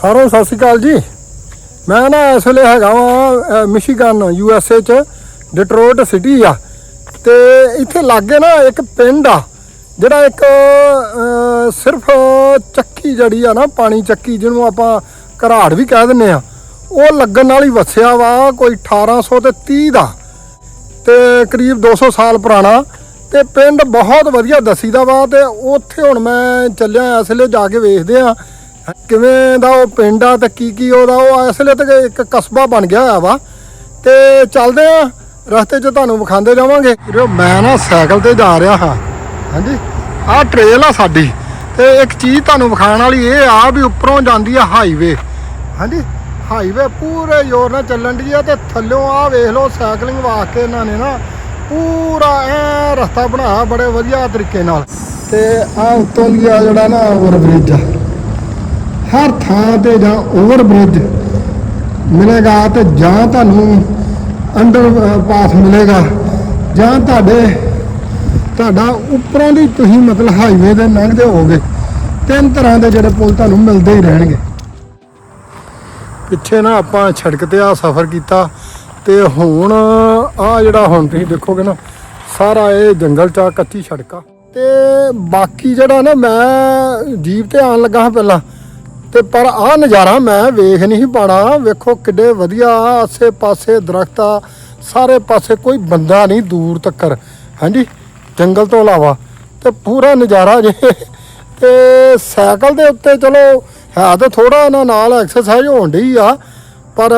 ਸਾਰਿਆਂ ਸਤਿ ਸ਼੍ਰੀ ਅਕਾਲ ਜੀ। ਮੈਂ ਨਾ ਇਸ ਵੇਲੇ ਹੈਗਾ ਵਾਂ ਮਿਸ਼ੀਗਨ, ਯੂ ਐਸ ਏ ਚ, ਡਿਟਰੋਇਟ ਸਿਟੀ ਆ। ਤੇ ਇੱਥੇ ਲਾਗੇ ਨਾ ਇੱਕ ਪਿੰਡ ਆ, ਜਿਹੜਾ ਇੱਕ ਸਿਰਫ ਚੱਕੀ ਜੜੀ ਆ ਨਾ, ਪਾਣੀ ਚੱਕੀ ਜਿਹਨੂੰ ਆਪਾਂ ਘਰਾੜ ਵੀ ਕਹਿ ਦਿੰਨੇ ਆ, ਉਹ ਲੱਗਣ ਨਾਲ ਹੀ ਵਸਿਆ ਵਾ ਕੋਈ 1800 ਤੇ 30 ਦਾ। ਤੇ ਕਰੀਬ 200 ਸਾਲ ਪੁਰਾਣਾ। ਤੇ ਪਿੰਡ ਬਹੁਤ ਵਧੀਆ ਦਸੀਦਾ ਵਾ ਤੇ ਉੱਥੇ ਹੁਣ ਮੈਂ ਚੱਲਿਆ ਇਸ ਵੇਲੇ ਜਾ ਕੇ ਵੇਖਦੇ ਆ। ਕਿਵੇਂ ਦਾ ਉਹ ਪਿੰਡ ਆ ਤੇ ਕੀ ਕੀ ਉਹਦਾ ਉਹ ਇਸ ਵੇਲੇ ਤੇ ਇੱਕ ਕਸਬਾ ਬਣ ਗਿਆ ਹੋਇਆ ਵਾ। ਤੇ ਚੱਲਦੇ ਆ, ਰਸਤੇ 'ਚ ਤੁਹਾਨੂੰ ਵਿਖਾਉਂਦੇ ਜਾਵਾਂਗੇ। ਮੈਂ ਨਾ ਸਾਈਕਲ ਤੇ ਜਾ ਰਿਹਾ ਹਾਂ। ਹਾਂਜੀ, ਆਹ ਟ੍ਰੇਲ ਆ ਸਾਡੀ। ਤੇ ਇੱਕ ਚੀਜ਼ ਤੁਹਾਨੂੰ ਵਿਖਾਉਣ ਵਾਲੀ ਇਹ ਆ ਵੀ ਉੱਪਰੋਂ ਜਾਂਦੀ ਆ ਹਾਈਵੇ ਹਾਂਜੀ ਹਾਈਵੇ ਪੂਰੇ ਜ਼ੋਰ ਨਾਲ ਚੱਲਣ ਦੀ ਆ ਤੇ ਥੱਲਿਓਂ ਆ ਵੇਖ ਲਓ ਸਾਈਕਲਿੰਗ ਵਾਸਤੇ ਇਹਨਾਂ ਨੇ ਨਾ ਪੂਰਾ ਐ ਰਸਤਾ ਬਣਾਇਆ ਬੜੇ ਵਧੀਆ ਤਰੀਕੇ ਨਾਲ। ਤੇ ਆ ਉੱਤੋਂ ਦੀ ਆ ਜਿਹੜਾ ਨਾ ਓਵਰ ਬ੍ਰਿਜ ਆ। ਹਰ ਥਾਂ ਤੇ ਜਾਂ ਓਵਰ ਬ੍ਰਿਜ ਮਿਲੇਗਾ ਤੇ ਜਾਂ ਤੁਹਾਨੂੰ ਅੰਡਰ ਪਾਸ ਮਿਲੇਗਾ। ਜਾਂ ਤੁਹਾਡੇ, ਤੁਹਾਡਾ ਉੱਪਰੋਂ ਦੀ ਤੁਸੀਂ ਮਤਲਬ ਹਾਈਵੇ ਦੇ ਲੰਘਦੇ ਹੋਗੇ ਤਿੰਨ ਤਰ੍ਹਾਂ ਦੇ ਜਿਹੜੇ ਪੁਲ ਤੁਹਾਨੂੰ ਮਿਲਦੇ ਹੀ ਰਹਿਣਗੇ। ਪਿੱਛੇ ਨਾ ਆਪਾਂ ਸੜਕ ਤੇ ਆ ਸਫ਼ਰ ਕੀਤਾ ਤੇ ਹੁਣ ਆ ਜਿਹੜਾ ਹੁਣ ਤੁਸੀਂ ਦੇਖੋਗੇ ਨਾ, ਸਾਰਾ ਇਹ ਜੰਗਲ ਚ ਆ ਕੱਚੀ ਸੜਕ ਆ। ਤੇ ਬਾਕੀ ਜਿਹੜਾ ਨਾ ਮੈਂ ਜੀਪ ਤੇ ਆਣ ਲੱਗਾ ਹਾਂ ਪਹਿਲਾਂ ਤੇ ਪਰ ਆਹ ਨਜ਼ਾਰਾ ਮੈਂ ਵੇਖ ਨਹੀਂ ਸੀ ਪਾਣਾ। ਵੇਖੋ ਕਿੱਡੇ ਵਧੀਆ ਆਸੇ ਪਾਸੇ ਦਰਖਤ ਆ। ਸਾਰੇ ਪਾਸੇ ਕੋਈ ਬੰਦਾ ਨਹੀਂ ਦੂਰ ਤੱਕਰ। ਹਾਂਜੀ, ਜੰਗਲ ਤੋਂ ਇਲਾਵਾ ਤੇ ਪੂਰਾ ਨਜ਼ਾਰਾ ਜੇ। ਤੇ ਸਾਈਕਲ ਦੇ ਉੱਤੇ ਚਲੋ, ਹੈ ਤਾਂ ਥੋੜਾ ਨਾ ਨਾਲ ਐਕਸਰਸਾਈਜ਼ ਹੋਣ ਡਈ ਆ, ਪਰ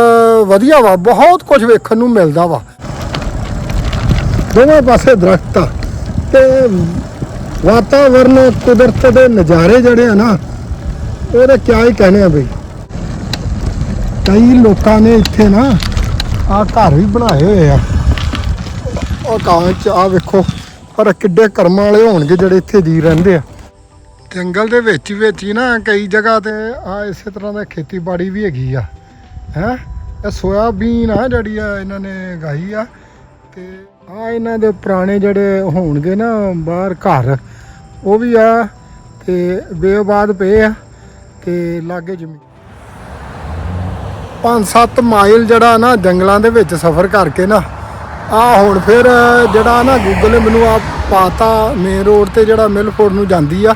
ਵਧੀਆ ਵਾ, ਬਹੁਤ ਕੁਝ ਵੇਖਣ ਨੂੰ ਮਿਲਦਾ ਵਾ। ਦੋਵੇਂ ਪਾਸੇ ਦਰਖਤ ਆ ਤੇ ਵਾਤਾਵਰਨ ਕੁਦਰਤ ਦੇ ਨਜ਼ਾਰੇ ਜਿਹੜੇ ਆ ਨਾ ਉਹਦੇ ਕਿਆ ਹੀ ਕਹਿਣੇ ਆ ਬਈ। ਕਈ ਲੋਕਾਂ ਨੇ ਇੱਥੇ ਨਾ ਆ ਘਰ ਵੀ ਬਣਾਏ ਹੋਏ ਆ। ਉਹ ਕਾਂ ਚ ਆ ਵੇਖੋ, ਪਰ ਕਿੱਡੇ ਕਰਮਾਂ ਵਾਲੇ ਹੋਣਗੇ ਜਿਹੜੇ ਇੱਥੇ ਜੀ ਰਹਿੰਦੇ ਆ। ਜੰਗਲ ਦੇ ਵਿੱਚ ਹੀ ਵਿੱਚ ਹੀ ਨਾ ਕਈ ਜਗ੍ਹਾ ਤੇ ਆ ਇਸੇ ਤਰ੍ਹਾਂ ਦਾ ਖੇਤੀਬਾੜੀ ਵੀ ਹੈਗੀ ਆ। ਹੈ? ਇਹ ਸੋਇਆਬੀਨ ਆ ਜਿਹੜੀ ਆ ਇਹਨਾਂ ਨੇ ਗਾਈ ਆ। ਤੇ ਆ ਇਹਨਾਂ ਦੇ ਪੁਰਾਣੇ ਜਿਹੜੇ ਹੋਣਗੇ ਨਾ ਬਾਹਰ ਘਰ, ਉਹ ਵੀ ਆ ਤੇ ਬੇਬਾਦ ਪਏ ਆ। ਤੇ ਲਾਗੇ ਜ਼ਮੀਨ। 5-7 ਮਾਈਲ ਜਿਹੜਾ ਨਾ ਜੰਗਲਾਂ ਦੇ ਵਿੱਚ ਸਫ਼ਰ ਕਰਕੇ ਨਾ, ਆ ਹੁਣ ਫਿਰ ਜਿਹੜਾ ਨਾ ਗੂਗਲ ਨੇ ਮੈਨੂੰ ਆ ਪਾਤਾ ਮੇਨ ਰੋਡ ਤੇ ਜਿਹੜਾ ਮਿਲਫੋਰਡ ਨੂੰ ਜਾਂਦੀ ਆ,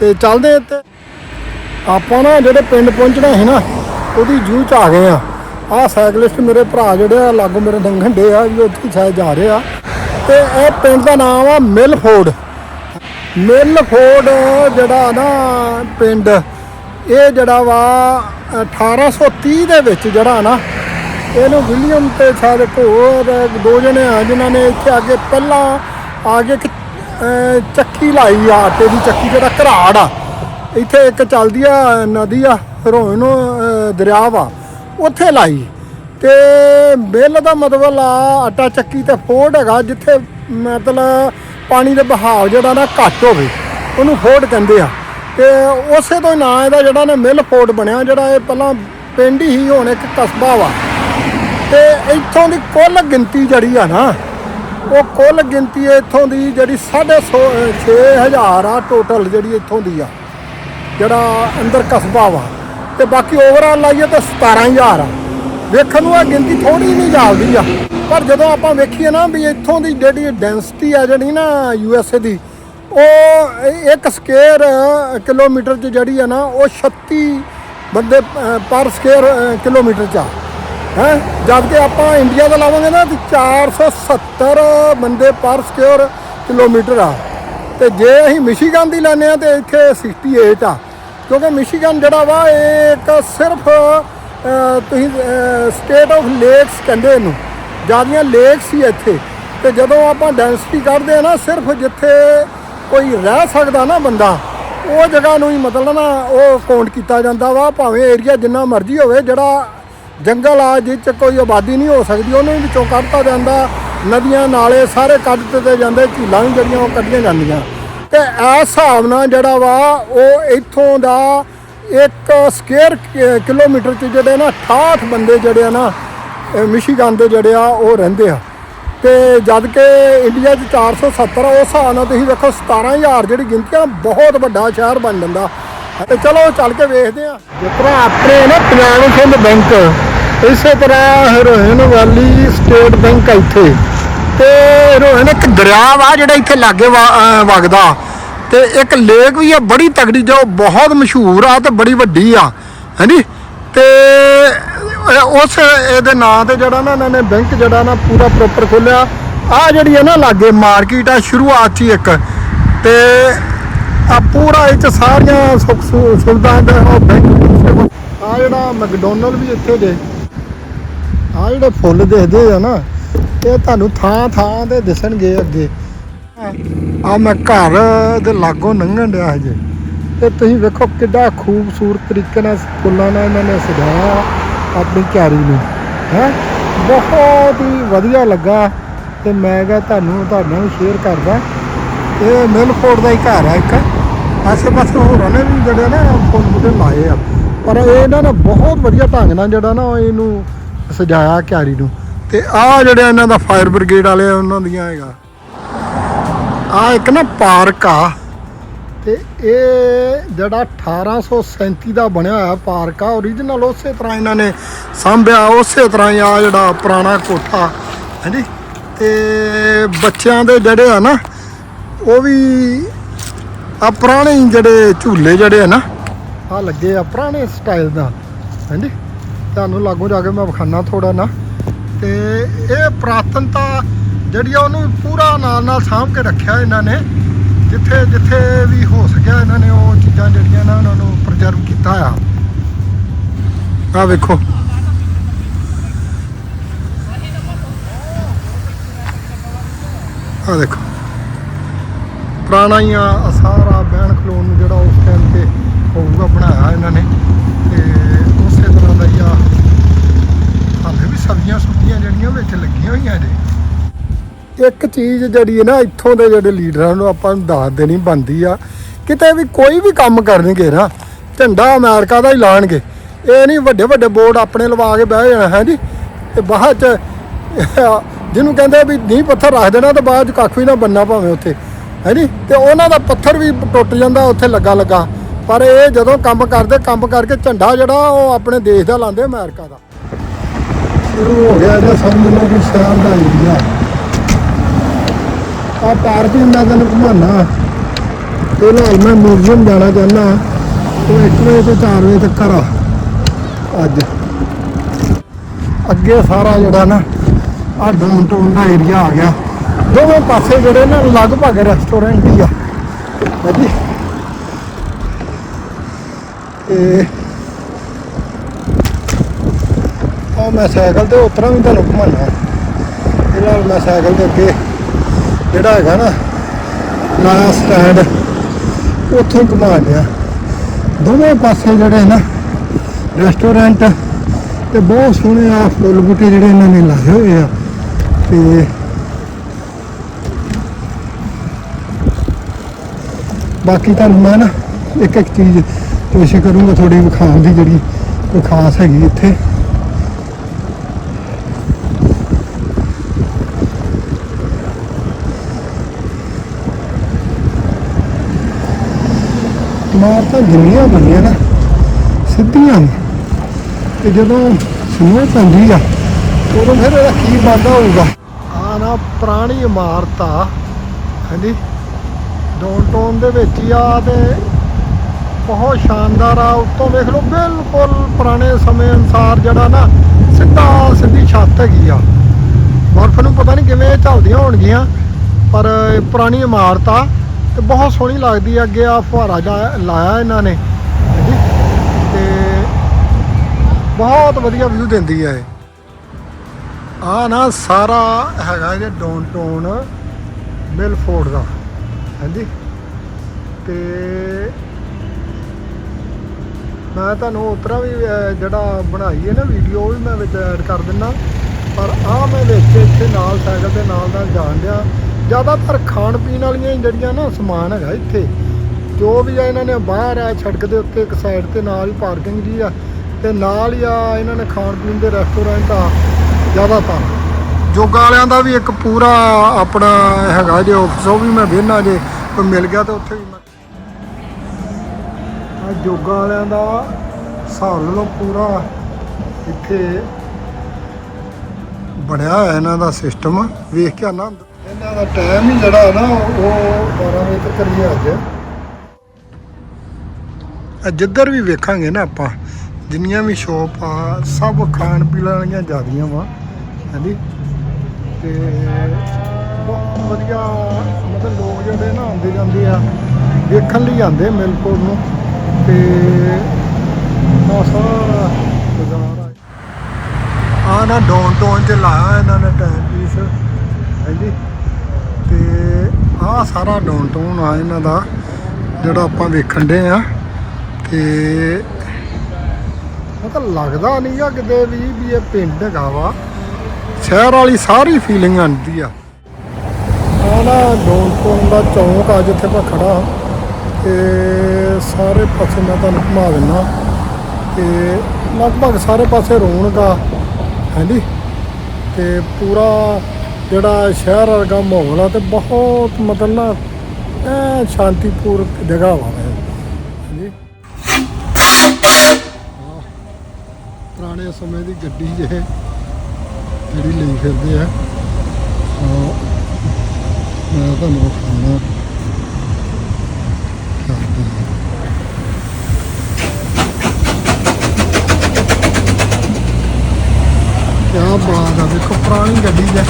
ਤੇ ਚੱਲਦੇ ਤੇ ਆਪਾਂ ਨਾ ਜਿਹੜੇ ਪਿੰਡ ਪਹੁੰਚਣਾ ਹੈ ਨਾ, ਉਹਦੀ ਜੂ ਚ ਆ ਗਏ ਆ। ਆ ਸਾਈਕਲਿਸਟ ਮੇਰੇ ਭਰਾ ਜਿਹੜੇ ਆ, ਲਾਗੋ ਮੇਰੇ ਲੰਘਣ ਆ, ਵੀ ਉੱਥੇ ਸ਼ਾਇਦ ਜਾ ਰਹੇ ਆ। ਤੇ ਇਹ ਪਿੰਡ ਦਾ ਨਾਮ ਆ ਮਿਲਫੋਰਡ ਮਿਲਫੋਰਡ ਜਿਹੜਾ ਨਾ ਪਿੰਡ ਇਹ ਜਿਹੜਾ ਵਾ 1830 ਦੇ ਵਿੱਚ ਜਿਹੜਾ ਨਾ, ਇਹਨੂੰ ਵਿਲੀਅਮ ਤੇ ਸ਼ਾਇਦ ਇੱਕ ਦੋ ਜਣੇ ਆ, ਜਿਨ੍ਹਾਂ ਨੇ ਇੱਥੇ ਅੱਗੇ ਪਹਿਲਾਂ ਆ ਕੇ ਇੱਕ ਚੱਕੀ ਲਾਈ ਆ, ਆਟੇ ਦੀ ਚੱਕੀ, ਜਿਹੜਾ ਘਰਾੜ ਆ। ਇੱਥੇ ਇੱਕ ਚੱਲਦੀ ਆ, ਨਦੀ ਆ ਹਰੋਇਨ ਦਰਿਆ ਵਾ, ਉੱਥੇ ਲਾਈ। ਤੇ ਬਿੱਲ ਦਾ ਮਤਲਬ ਆ, ਆਟਾ ਚੱਕੀ ਤੇ ਫੋਰਡ ਹੈਗਾ, ਜਿੱਥੇ ਮਤਲਬ ਪਾਣੀ ਦੇ ਬਹਾਵ ਜਿਹੜਾ ਨਾ ਘੱਟ ਹੋਵੇ, ਉਹਨੂੰ ਫੋਰਡ ਕਹਿੰਦੇ ਆ। ਤੇ ਉਸੇ ਤੋਂ ਹੀ ਨਾਂ ਇਹਦਾ ਜਿਹੜਾ ਨਾ ਮਿਲ ਫੋਰਟ ਬਣਿਆ, ਜਿਹੜਾ ਇਹ ਪਹਿਲਾਂ ਪਿੰਡ ਹੀ ਹੁਣ ਇੱਕ ਕਸਬਾ ਵਾ। ਤੇ ਇੱਥੋਂ ਦੀ ਕੁੱਲ ਗਿਣਤੀ ਜਿਹੜੀ ਆ ਨਾ, ਉਹ ਕੁੱਲ ਗਿਣਤੀ ਇੱਥੋਂ ਦੀ ਜਿਹੜੀ 6000 ਆ ਟੋਟਲ ਜਿਹੜੀ ਇੱਥੋਂ ਦੀ ਆ, ਜਿਹੜਾ ਅੰਦਰ ਕਸਬਾ ਵਾ। ਤੇ ਬਾਕੀ ਓਵਰਆਲ ਲਾਈਏ ਤਾਂ 17000 ਆ। ਵੇਖਣ ਨੂੰ ਆ ਗਿਣਤੀ ਥੋੜੀ ਨਹੀਂ ਜਾਲਦੀ ਆ, ਪਰ ਜਦੋਂ ਆਪਾਂ ਵੇਖੀਏ ਨਾ ਵੀ ਇੱਥੋਂ ਦੀ ਜਿਹੜੀ ਡੈਂਸਿਟੀ ਆ ਜਿਹੜੀ ਨਾ ਯੂ ਐਸ ਏ ਦੀ ਉਹ ਇੱਕ ਸਕੇਅਰ ਕਿਲੋਮੀਟਰ 'ਚ ਜਿਹੜੀ ਆ ਨਾ, ਉਹ 36 ਬੰਦੇ ਪਰ ਸਕੇਅਰ ਕਿਲੋਮੀਟਰ 'ਚ ਆ। ਹੈ? ਜਦ ਕਿ ਆਪਾਂ ਇੰਡੀਆ ਦਾ ਲਾਵਾਂਗੇ ਨਾ, ਤੇ 470 ਬੰਦੇ ਪਰ ਸਕੇਅਰ ਕਿਲੋਮੀਟਰ ਆ। ਤੇ ਜੇ ਅਸੀਂ ਮਿਸ਼ੀਗਨ ਦੀ ਲੈਂਦੇ ਆ, ਤੇ ਇੱਥੇ 68 ਆ। ਕਿਉਂਕਿ ਮਿਸ਼ੀਗਨ ਜਿਹੜਾ ਵਾ, ਇਹ ਇੱਕ ਸਿਰਫ ਤੁਸੀਂ ਸਟੇਟ ਆਫ ਲੇਕਸ ਕਹਿੰਦੇ ਇਹਨੂੰ। ਜਿਆਦੀਆਂ ਲੇਕਸ ਹੀ ਇੱਥੇ। ਤੇ ਜਦੋਂ ਆਪਾਂ ਡੈਂਸਿਟੀ ਕੱਢਦੇ ਆ ਨਾ, ਸਿਰਫ ਜਿੱਥੇ ਕੋਈ ਰਹਿ ਸਕਦਾ ਨਾ ਬੰਦਾ, ਉਹ ਜਗ੍ਹਾ ਨੂੰ ਹੀ ਮਤਲਬ ਨਾ ਉਹ ਕਾਊਂਟ ਕੀਤਾ ਜਾਂਦਾ ਵਾ, ਭਾਵੇਂ ਏਰੀਆ ਜਿੰਨਾ ਮਰਜ਼ੀ ਹੋਵੇ, ਜਿਹੜਾ ਜੰਗਲ ਆ ਜਿਸ ਚ ਕੋਈ ਆਬਾਦੀ ਨਹੀਂ ਹੋ ਸਕਦੀ, ਉਹਨੂੰ ਵਿੱਚੋਂ ਕੱਢਤਾ ਜਾਂਦਾ, ਨਦੀਆਂ ਨਾਲੇ ਸਾਰੇ ਕੱਢ ਦਿੱਤੇ ਜਾਂਦੇ, ਝੀਲਾਂ ਵੀ ਜਿਹੜੀਆਂ ਉਹ ਕੱਢੀਆਂ ਜਾਂਦੀਆਂ। ਤੇ ਇਸ ਹਿਸਾਬ ਨਾਲ ਜਿਹੜਾ ਵਾ, ਉਹ ਇੱਥੋਂ ਦਾ ਇੱਕ ਸਕੁਅਰ ਕਿਲੋਮੀਟਰ ਚ ਜਿਹੜੇ ਨਾ 68 ਬੰਦੇ ਜਿਹੜੇ ਆ ਨਾ ਇਹ ਮਿਸ਼ੀਗਨ ਦੇ ਜਿਹੜੇ ਆ, ਉਹ ਰਹਿੰਦੇ ਆ। ਤੇ ਜਦ ਕਿ ਇੰਡੀਆ 'ਚ 470 ਆ, ਉਸ ਹਿਸਾਬ ਨਾਲ ਤੁਸੀਂ ਵੇਖੋ 17000 ਜਿਹੜੀ ਗਿਣਤੀ ਆ ਬਹੁਤ ਵੱਡਾ ਸ਼ਹਿਰ ਬਣ ਜਾਂਦਾ। ਤੇ ਚਲੋ ਚੱਲ ਕੇ ਵੇਖਦੇ ਆ ਜਿਸ ਤਰ੍ਹਾਂ ਆਪਣੇ ਨਾ ਪੰਜਾਬ ਸਿੰਘ ਬੈਂਕ ਇਸੇ ਤਰ੍ਹਾਂ ਹੈਰੋਇਨ ਵਾਲੀ ਸਟੇਟ ਬੈਂਕ ਆ ਇੱਥੇ। ਤੇ ਹੈਰੋਇਨ ਇੱਕ ਦਰਿਆ ਵਾ ਜਿਹੜਾ ਇੱਥੇ ਲਾਗੇ ਵਾ- ਵਗਦਾ। ਤੇ ਇੱਕ ਲੇਕ ਵੀ ਆ ਬੜੀ ਤਗੜੀ ਜੋ ਬਹੁਤ ਮਸ਼ਹੂਰ ਆ ਤੇ ਬੜੀ ਵੱਡੀ ਆ। ਹੈਨੀ ਤੇ ਇਹ ਉਸ ਇਹਦੇ ਨਾਂ ਤੇ ਜਿਹੜਾ ਨਾ ਇਹਨਾਂ ਨੇ ਬੈਂਕ ਜਿਹੜਾ ਨਾ ਪੂਰਾ ਪ੍ਰੋਪਰ ਖੋਲਿਆ। ਆ ਜਿਹੜੀ ਹੈ ਨਾ ਲਾਗੇ ਮਾਰਕੀਟ ਆ, ਸ਼ੁਰੂਆਤ 'ਚ ਹੀ ਇੱਕ। ਤੇ ਆ ਪੂਰਾ ਇਹ 'ਚ ਸਾਰੀਆਂ ਸੁੱਖ ਸੁਵਿਧਾਵਾਂ ਦਾ ਉਹ ਬੈਂਕ ਆ ਜਿਹੜਾ ਮੈਕਡੋਨਲਡ ਵੀ ਇੱਥੇ ਦੇ ਆ ਜਿਹੜੇ ਫੁੱਲ ਦੇਖਦੇ ਆ ਨਾ, ਇਹ ਤੁਹਾਨੂੰ ਥਾਂ ਥਾਂ ਤੇ ਦਿਸਣਗੇ ਅੱਗੇ। ਆ ਮੈਂ ਘਰ ਦੇ ਲਾਗੋਂ ਲੰਘਣ ਡਿਆ ਹਜੇ। ਤੇ ਤੁਸੀਂ ਵੇਖੋ ਕਿੱਡਾ ਖੂਬਸੂਰਤ ਤਰੀਕੇ ਨਾਲ ਫੁੱਲਾਂ ਨਾਲ ਇਹਨਾਂ ਨੇ ਸਜਾਇਆ। ਆਪਣੀ ਕਿਆਰੀ ਨੂੰ ਹੈ? ਬਹੁਤ ਹੀ ਵਧੀਆ ਲੱਗਾ ਤੇ ਮੈਂ ਕਿਹਾ ਤੁਹਾਨੂੰ ਤੁਹਾਡੇ ਨਾਲ ਸ਼ੇਅਰ ਕਰਦਾ। ਇਹ ਮਿਲਫੋਰਡ ਦਾ ਹੀ ਘਰ ਹੈ ਇੱਕ। ਆਸੇ ਪਾਸੇ ਹੋਰਾਂ ਨੇ ਵੀ ਜਿਹੜੇ ਨਾ ਫੁੱਲ ਬੂਟੇ ਲਾਏ ਆ। ਪਰ ਇਹਨਾਂ ਨੇ ਬਹੁਤ ਵਧੀਆ ਢੰਗ ਨਾਲ ਜਿਹੜਾ ਨਾ ਉਹ ਇਹਨੂੰ ਸਜਾਇਆ ਕਿਆਰੀ ਨੂੰ। ਤੇ ਆਹ ਜਿਹੜਾ ਇਹਨਾਂ ਦਾ ਫਾਇਰ ਬ੍ਰਿਗੇਡ ਵਾਲੇ ਆ, ਉਹਨਾਂ ਦੀਆਂ ਹੈਗਾ। ਆ ਇੱਕ ਨਾ ਪਾਰਕ ਆ। ਤੇ ਇਹ ਜਿਹੜਾ 1837 ਦਾ ਬਣਿਆ ਹੋਇਆ ਪਾਰਕ ਆ origignal ਉਸੇ ਤਰ੍ਹਾਂ ਇਹਨਾਂ ਨੇ ਸਾਂਭਿਆ, ਉਸੇ ਤਰ੍ਹਾਂ ਹੀ ਆ ਜਿਹੜਾ ਪੁਰਾਣਾ ਕੋਠਾ, ਹੈਂਜੀ? ਤੇ ਬੱਚਿਆਂ ਦੇ ਜਿਹੜੇ ਆ ਨਾ, ਉਹ ਵੀ ਆ ਪੁਰਾਣੇ ਜਿਹੜੇ ਝੂਲੇ ਜਿਹੜੇ ਆ ਨਾ, ਆ ਲੱਗੇ ਆ ਪੁਰਾਣੇ ਸਟਾਈਲ ਦਾ ਹਾਂਜੀ? ਤੁਹਾਨੂੰ ਲਾਗੂ ਜਾ ਕੇ ਮੈਂ ਵਿਖਾਣਾ ਥੋੜਾ ਨਾ। ਤੇ ਇਹ ਪ੍ਰਾਤਨਤਾ ਜਿਹੜੀ ਆ ਉਹਨੂੰ ਪੂਰਾ ਨਾਲ ਨਾਲ ਸਾਂਭ ਕੇ ਰੱਖਿਆ ਇਹਨਾਂ ਨੇ। ਜਿੱਥੇ ਜਿੱਥੇ ਵੀ ਹੋ ਸਕਿਆ ਇਹਨਾਂ ਨੇ ਉਹ ਚੀਜ਼ਾਂ ਜਿਹੜੀਆਂ ਨਾ ਉਹਨਾਂ ਨੂੰ ਪ੍ਰਜ਼ਰਵ ਕੀਤਾ ਆ। ਆ ਵੇਖੋ। ਆ ਦੇਖੋ। ਪੁਰਾਣਾ ਹੀ ਆ ਸਾਰਾ ਬਹਿਣ ਖਲੋਣ ਨੂੰ ਜਿਹੜਾ ਉਸ ਟਾਈਮ ਤੇ ਹੋਊਗਾ ਬਣਾਇਆ ਇਹਨਾਂ ਨੇ। ਤੇ ਉਸੇ ਤਰ੍ਹਾਂ ਦਾ ਹੀ ਆ। ਹਾਲੇ ਵੀ ਸਬਜ਼ੀਆਂ ਸੁਬਜ਼ੀਆਂ ਜਿਹੜੀਆਂ ਵਿੱਚ ਲੱਗੀਆਂ ਹੋਈਆਂ ਜੇ ਇੱਕ ਚੀਜ਼ ਜਿਹੜੀ ਹੈ ਨਾ ਇੱਥੋਂ ਦੇ ਜਿਹੜੇ ਲੀਡਰਾਂ ਨੂੰ ਆਪਾਂ ਨੂੰ ਦੱਸ ਦੇਣੀ ਬੰਦੀ ਆ। ਕਿਤੇ ਵੀ ਕੋਈ ਵੀ ਕੰਮ ਕਰਨਗੇ ਨਾ, ਝੰਡਾ ਅਮਰੀਕਾ ਦਾ ਹੀ ਲਾਣਗੇ। ਇਹ ਨਹੀਂ ਵੱਡੇ ਵੱਡੇ ਬੋਰਡ ਆਪਣੇ ਲਵਾ ਕੇ ਬਹਿ ਜਾਣਾ, ਹੈ ਜੀ? ਤੇ ਬਾਅਦ ਚ, ਜਿਹਨੂੰ ਕਹਿੰਦੇ ਵੀ ਨੀਂਹ ਪੱਥਰ ਰੱਖ ਦੇਣਾ ਤੇ ਬਾਅਦ ਚ ਕੱਖ ਵੀ ਨਾ ਬੰਨਾ ਭਾਵੇਂ ਉੱਥੇ, ਹੈ ਜੀ? ਤੇ ਉਹਨਾਂ ਦਾ ਪੱਥਰ ਵੀ ਟੁੱਟ ਜਾਂਦਾ, ਉੱਥੇ ਲੱਗਾ ਲੱਗਾ। ਪਰ ਇਹ ਜਦੋਂ ਕੰਮ ਕਰਦੇ, ਕੰਮ ਕਰਕੇ ਝੰਡਾ ਜਿਹੜਾ, ਉਹ ਆਪਣੇ ਦੇਸ਼ ਦਾ ਲਾਉਂਦੇ ਅਮਰੀਕਾ ਦਾ। ਸ਼ੁਰੂ ਹੋ ਗਿਆ ਜੇ ਸਮਝ ਲਓ ਕਿ ਸ਼ਹਿਰ ਦਾ ਏਰੀਆ ਆ ਪਾਰਕ ਵੀ ਤੈਨੂੰ ਘੁਮਾਣਾ ਫਿਲਹਾਲ ਮੈਂ ਮਿਊਜ਼ੀਅਮ ਜਾਣਾ ਚਾਹੁੰਦਾ। ਉਹ 1 ਵਜੇ ਤੋਂ 4 ਵਜੇ ਤੱਕ ਆ। ਅੱਜ। ਅੱਗੇ ਸਾਰਾ ਜਿਹੜਾ ਨਾ, ਆ ਡਾਊਨਟਾਊਨ ਦਾ ਏਰੀਆ ਆ ਗਿਆ। ਦੋਵੇਂ ਪਾਸੇ ਜਿਹੜੇ ਨਾ ਲਗਭਗ ਰੈਸਟੋਰੈਂਟ ਹੀ ਆ। ਹਾਂਜੀ। ਤੇ ਆ ਮੈਂ ਸਾਈਕਲ ਤੇ ਉਤਰਾ ਵੀ ਤੁਹਾਨੂੰ ਘੁਮਾਣਾ ਫਿਲਹਾਲ ਮੈਂ ਸਾਈਕਲ ਦੇ ਅੱਗੇ ਜਿਹੜਾ ਹੈਗਾ ਨਾ ਨਵਾਂ ਸਟੈਂਡ, ਉੱਥੋਂ ਘੁਮਾ ਲਿਆ। ਦੋਵੇਂ ਪਾਸੇ ਜਿਹੜੇ ਨਾ ਰੈਸਟੋਰੈਂਟ ਤੇ ਬਹੁਤ ਸੋਹਣੇ ਆ ਫੁੱਲ ਬੂਟੇ ਜਿਹੜੇ ਇਹਨਾਂ ਨੇ ਲਾਏ ਹੋਏ ਆ। ਤੇ ਬਾਕੀ ਤੁਹਾਨੂੰ ਮੈਂ ਨਾ ਇੱਕ ਇੱਕ ਚੀਜ਼ ਕੋਸ਼ਿਸ਼ ਕਰੂੰਗਾ ਥੋੜੀ ਵਿਖਾਉਣ ਦੀ ਜਿਹੜੀ ਕੋਈ ਖਾਸ ਹੈਗੀ ਇੱਥੇ। ਇਮਾਰਤਾਂ ਜਿੰਨੀਆਂ ਬਣੀਆਂ ਨਾ, ਸਿੱਧੀਆਂ ਨੇ। ਤੇ ਜਦੋਂ ਸਨੋ ਪੈਂਦੀ ਆ, ਉਦੋਂ ਫਿਰ ਇਹਦਾ ਕੀ ਬਣਦਾ ਹੋਊਗਾ? ਆ ਨਾ ਪੁਰਾਣੀ ਇਮਾਰਤ ਆ, ਹਾਂਜੀ। ਡਾਊਨਟਾਊਨ ਦੇ ਵਿੱਚ ਹੀ ਆ ਤੇ ਬਹੁਤ ਸ਼ਾਨਦਾਰ ਆ। ਉੱਤੋਂ ਵੇਖ ਲਓ, ਬਿਲਕੁਲ ਪੁਰਾਣੇ ਸਮੇਂ ਅਨੁਸਾਰ ਜਿਹੜਾ ਨਾ ਸਿੱਧਾ ਸਿੱਧੀ ਛੱਤ ਹੈਗੀ ਆ। ਬਰਫ਼ ਨੂੰ ਪਤਾ ਨਹੀਂ ਕਿਵੇਂ ਇਹ ਝਲਦੀਆਂ ਹੋਣਗੀਆਂ, ਪਰ ਪੁਰਾਣੀ ਇਮਾਰਤ ਆ। ਤੇ ਬਹੁਤ ਸੋਹਣੀ ਲੱਗਦੀ ਹੈ ਅੱਗੇ ਆ ਫੁਹਾਰਾ ਜਿਹਾ ਲਾਇਆ ਇਹਨਾਂ ਨੇ। ਹਾਂਜੀ। ਤੇ ਬਹੁਤ ਵਧੀਆ ਵਿਊ ਦਿੰਦੀ ਹੈ ਇਹ। ਆ ਨਾ ਸਾਰਾ ਹੈਗਾ ਜੇ ਡਾਊਨਟਾਊਨ ਮਿਲਫੋਰਡ ਦਾ। ਹਾਂਜੀ। ਤੇ ਮੈਂ ਤੁਹਾਨੂੰ ਉਤਰਾ ਵੀ ਜਿਹੜਾ ਬਣਾਈ ਹੈ ਨਾ ਵੀਡੀਓ ਵੀ ਮੈਂ ਵਿੱਚ ਐਡ ਕਰ ਦਿੰਦਾ। ਪਰ ਆ ਮੈਂ ਵਿੱਚ ਇੱਥੇ ਨਾਲ ਸਾਈਕਲ ਦੇ ਨਾਲ ਨਾਲ ਜਾਣ ਡਿਆ। ਜ਼ਿਆਦਾਤਰ ਖਾਣ ਪੀਣ ਵਾਲੀਆਂ ਜਿਹੜੀਆਂ ਨਾ ਸਮਾਨ ਹੈਗਾ ਇੱਥੇ। ਜੋ ਵੀ ਆ ਇਹਨਾਂ ਨੇ ਬਾਹਰ ਆ, ਸੜਕ ਦੇ ਉੱਤੇ ਇੱਕ ਸਾਈਡ ਤੇ ਨਾਲ ਹੀ ਪਾਰਕਿੰਗ ਜੀ ਆ, ਤੇ ਨਾਲ ਹੀ ਆ ਇਹਨਾਂ ਨੇ ਖਾਣ ਪੀਣ ਦੇ ਰੈਸਟੋਰੈਂਟ ਆ, ਜ਼ਿਆਦਾਤਰ। ਜੋਗਾ ਵਾਲਿਆਂ ਦਾ ਵੀ ਇੱਕ ਪੂਰਾ ਆਪਣਾ ਹੈਗਾ ਜੇ ਆਫਿਸ ਉਹ ਵੀ ਮੈਂ ਵੇਖਣਾ ਜੇ, ਕੋਈ ਮਿਲ ਗਿਆ ਤਾਂ ਉੱਥੇ ਵੀ ਮੈਂ ਆ ਆ ਜੋਗਾ ਵਾਲਿਆਂ ਦਾ ਹਿਸਾਬ ਲਓ ਪੂਰਾ ਇੱਥੇ ਬਣਿਆ ਹੋਇਆ ਇਹਨਾਂ ਦਾ ਸਿਸਟਮ ਵੇਖ ਕੇ ਆਨੰਦ। ਇਹਨਾਂ ਦਾ ਟਾਈਮ ਹੀ ਜਿਹੜਾ ਨਾ ਉਹ 12 ਵਜੇ ਤੱਕ ਹੀ ਆ ਅੱਜ ਜਿੱਧਰ ਵੀ ਵੇਖਾਂਗੇ ਨਾ ਆਪਾਂ, ਜਿੰਨੀਆਂ ਵੀ ਸ਼ੋਪ ਆ, ਸਭ ਖਾਣ ਪੀਣ ਵਾਲੀਆਂ ਜ਼ਿਆਦੀਆਂ ਵਾ, ਹਾਂਜੀ। ਤੇ ਬਹੁਤ ਵਧੀਆ, ਮਤਲਬ ਲੋਕ ਜਿਹੜੇ ਨਾ ਆਉਂਦੇ ਜਾਂਦੇ ਆ, ਵੇਖਣ ਲਈ ਆਉਂਦੇ ਮਿਲਪੁਰ ਨੂੰ। ਤੇ ਮੌਸਮ ਸਾਰਾ ਆ। ਆ ਨਾ ਡੌਨ ਟੌਨ ਚ ਲਾਇਆ ਇਹਨਾਂ ਨੇ ਟਾਈਮ ਪੀਸ ਹਾਂਜੀ। ਤੇ ਆ ਸਾਰਾ ਡੌਨ ਟੌਨ ਆ ਇਹਨਾਂ ਦਾ, ਜਿਹੜਾ ਆਪਾਂ ਵੇਖਣ ਦੇ ਆ। ਤੇ ਮਤਲਬ ਲੱਗਦਾ ਨਹੀਂ ਆ ਕਿਤੇ ਵੀ ਵੀ ਇਹ ਪਿੰਡ ਹੈਗਾ ਵਾ। ਸ਼ਹਿਰ ਵਾਲੀ ਸਾਰੀ ਫੀਲਿੰਗ ਆਉਂਦੀ ਆ। ਆ ਨਾ ਡੌਨਟਾਊਨ ਦਾ ਚੌਂਕ ਆ ਜਿੱਥੇ ਮੈਂ ਖੜਾ ਹਾਂ ਤੇ ਸਾਰੇ ਪਾਸੇ ਮੈਂ ਤੁਹਾਨੂੰ ਘੁਮਾ ਦਿੰਦਾ ਤੇ ਲਗਭਗ ਸਾਰੇ ਪਾਸੇ ਰੌਣਕ ਆ। ਹਾਂਜੀ। ਤੇ ਪੂਰਾ ਜਿਹੜਾ ਸ਼ਹਿਰ ਵਰਗਾ ਮਾਹੌਲ ਆ ਤੇ ਬਹੁਤ ਮਤਲਬ ਨਾ, ਐ ਸ਼ਾਂਤੀਪੂਰਕ ਜਗ੍ਹਾ ਵਾ ਇਹ। ਪੁਰਾਣੇ ਸਮੇਂ ਦੀ ਗੱਡੀ ਜੇ ਜਿਹੜੀ ਲਈ ਫਿਰਦੇ ਆ। ਮੈਂ ਤੁਹਾਨੂੰ ਵਿਖਾਉਣਾ ਕਿਆ ਬਾਤ ਆ, ਦੇਖੋ ਪੁਰਾਣੀ ਗੱਡੀ ਜੇ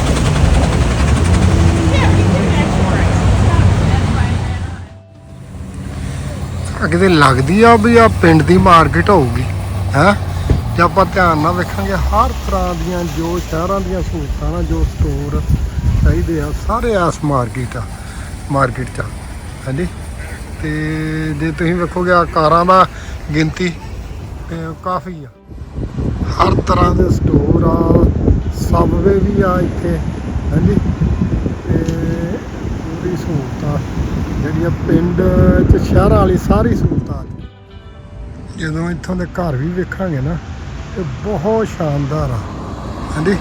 ਅਗਦੇ ਲੱਗਦੀ ਆ ਵੀ ਆ ਪਿੰਡ ਦੀ ਮਾਰਕੀਟ ਹੋਊਗੀ, ਹੈ? ਜੇ ਆਪਾਂ ਧਿਆਨ ਨਾਲ ਵੇਖਾਂਗੇ, ਹਰ ਤਰ੍ਹਾਂ ਦੀਆਂ ਜੋ ਸ਼ਹਿਰਾਂ ਦੀਆਂ ਸਹੂਲਤਾਂ ਨਾ, ਜੋ ਸਟੋਰ ਚਾਹੀਦੇ ਆ, ਸਾਰੇ ਆਸ ਮਾਰਕੀਟ ਆ, ਮਾਰਕੀਟ ਚ ਆ। ਹਾਂਜੀ? ਤੇ ਜੇ ਤੁਸੀਂ ਵੇਖੋਗੇ, ਆ ਕਾਰਾਂ ਦਾ ਗਿਣਤੀ ਕਾਫੀ ਆ। ਹਰ ਤਰ੍ਹਾਂ ਦੇ ਸਟੋਰ ਆ ਸਬਵੇ ਵੀ ਆ ਇੱਥੇ, ਹਾਂਜੀ? ਤੇ ਪੂਰੀ ਸਹੂਲਤਾਂ ਜਿਹੜੀਆਂ ਪਿੰਡ ਚ ਸ਼ਹਿਰਾਂ ਵਾਲੀ ਸਾਰੀ ਸਹੂਲਤਾਂ ਆ ਜਦੋਂ ਇੱਥੋਂ ਦੇ ਘਰ ਵੀ ਵੇਖਾਂਗੇ ਨਾ ਤੇ ਬਹੁਤ ਸ਼ਾਨਦਾਰ ਆ। ਹਾਂਜੀ?